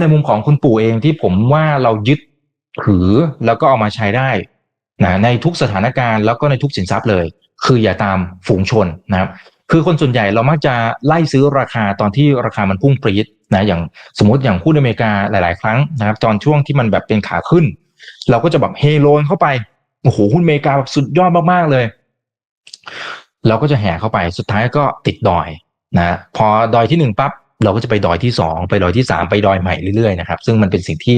ในมุมของคุณปู่เองที่ผมว่าเรายึดถือแล้วก็เอามาใช้ได้นะในทุกสถานการณ์แล้วก็ในทุกสินทรัพย์เลย คืออย่าตามฝูงชนนะครับคือคนส่วนใหญ่เรามักจะไล่ซื้อราคาตอนที่ราคามันพุ่งปรี๊ดนะอย่างสมมติอย่างหุ้นอเมริกาหลาย ๆ ครั้งนะครับตอนช่วงที่มันแบบเป็นขาขึ้น เราก็จะแบบเฮโลนเข้าไปโอ้โหหุ้นอเมริกาแบบสุดยอดมากๆเลย เราก็จะแห่เข้าไปสุดท้ายก็ติดดอยนะพอดอยที่หนึ่งปั๊บ เราก็จะไปดอยที่สองไปดอยที่สามไปดอยใหม่เรื่อยๆนะครับ ซึ่งมันเป็นสิ่งที่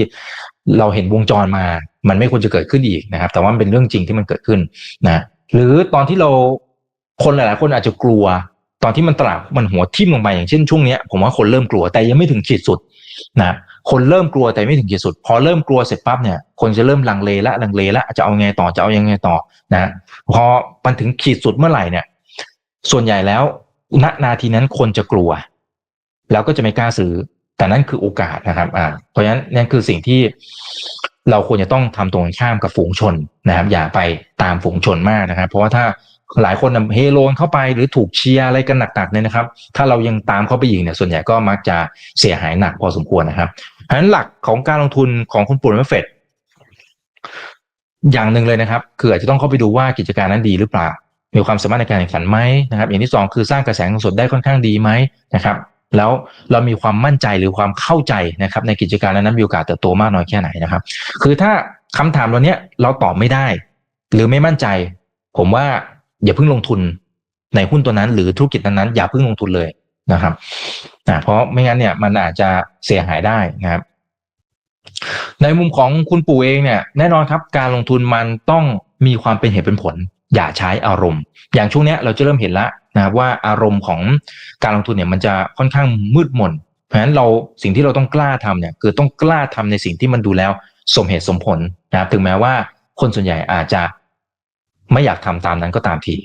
เราเห็นวงจรมา มันไม่ควรจะเกิดขึ้นอีกนะครับ แต่ว่ามันเป็นเรื่องจริงที่มันเกิดขึ้นนะหรือตอนที่เราคนหลายๆคนอาจจะกลัว ตอนที่มันตลาดมันหัวทิ่มลงไปอย่างเช่นช่วงนี้ผมว่าคนเริ่มกลัวแต่ยังไม่ถึงขีดสุดนะคนเริ่มกลัวแต่ไม่ถึงขีดสุด พอเริ่มกลัวเสร็จปั๊บเนี่ย คนจะเริ่มลังเลละลังเลละจะเอาไงต่อจะเอายังไงต่อนะพอมันถึงขีดสุดเมื่อไหร่เนี่ย ส่วนใหญ่แล้วณนาทีนั้นคนจะกลัว แล้วก็จะไม่กล้าซื้อ แต่นั่นคือโอกาสนะครับอ่าเพราะฉะนั้นนั่นคือสิ่งที่เราควรจะต้องทำตรงข้ามกับฝูงชนนะครับ อย่าไปตามฝูงชนมากนะครับ เพราะว่าถ้าหลายคนเฮโลนเข้าไปหรือถูกเชียร์อะไรกันหนักๆเนี่ยนะครับ ถ้าเรายังตามเข้าไปยิงเนี่ยส่วนใหญ่ก็มักจะเสียหายหนักพอสมควรนะครับเพราะฉะนั้นหลักของการลงทุนของคุณปู่และเฟดอย่างหนึ่งเลยนะครับ คืออาจจะต้องเข้าไปดูว่ากิจการนั้นดีหรือเปล่า มีความสามารถในการแข่งขันไหมนะครับ อย่างที่สองคือสร้างกระแสเงินสดได้ค่อนข้างดีไหมนะครับ แล้วเรามีความมั่นใจหรือความเข้าใจนะครับในกิจการนั้นมีโอกาสเติบโตมากน้อยแค่ไหนนะครับ คือถ้าคำถามเราเนี้ยเราตอบไม่ได้ หรือไม่มั่นใจ ผมว่าอย่าเพิ่งลงทุนในหุ้นตัวนั้นหรือธุรกิจนั้นๆอย่าเพิ่งลงทุนเลยนะครับนะเพราะไม่งั้นเนี่ยมันอาจจะเสียหายได้นะครับ ในมุมของคุณปู่เองเนี่ย แน่นอนครับ การลงทุนมันต้องมีความเป็นเหตุเป็นผล อย่าใช้อารมณ์ อย่างช่วงนี้เราจะเริ่มเห็นล้ว นะครับว่าอารมณ์ของการลงทุนเนี่ยมันจะค่อนข้างมืดมนเพราะฉะนั้นเราสิ่งที่เราต้องกล้าทำเนี่ยคือต้องกล้าทำในสิ่งที่มันดูแล้วสมเหตุสมผลนะครับถึงแม้ว่าคนส่วนใหญ่อาจจะไม่อยากทำตามนั้นก็ตามที